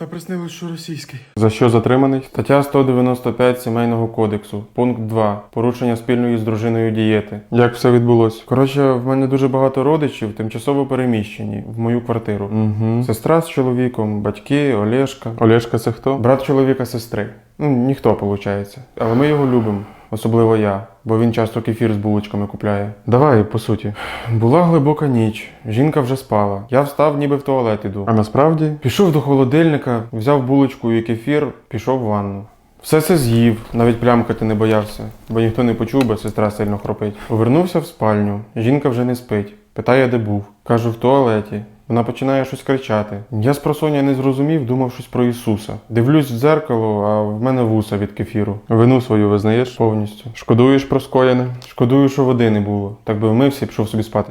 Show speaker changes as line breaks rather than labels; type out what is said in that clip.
Та приснилось, що російський.
За що затриманий? Стаття 195 Сімейного кодексу, пункт 2. Порушення спільної з дружиною дієти. Як все відбулося? Коротше, в мене дуже багато родичів, тимчасово переміщені в мою квартиру. Угу. Сестра з чоловіком, батьки, Олешка. Олешка це хто? Брат чоловіка сестри. Ну, ніхто, виходить. Але ми його любимо. Особливо я, бо він часто кефір з булочками купляє. Давай, по суті. Була глибока ніч, жінка вже спала. Я встав, ніби в туалет іду. А насправді пішов до холодильника, взяв булочку і кефір, пішов в ванну. Все це з'їв, навіть плямкати не боявся, бо ніхто не почув, бо сестра сильно хропить. Повернувся в спальню. Жінка вже не спить. Питає, де був. Кажу, в туалеті. Вона починає щось кричати. Я з просоння не зрозумів, думав щось про Ісуса. Дивлюсь в дзеркало, а в мене вуса від кефіру. Вину свою визнаєш повністю. Шкодуєш про скоєне? Шкодую, що води не було. Так би вмився і пішов собі спати.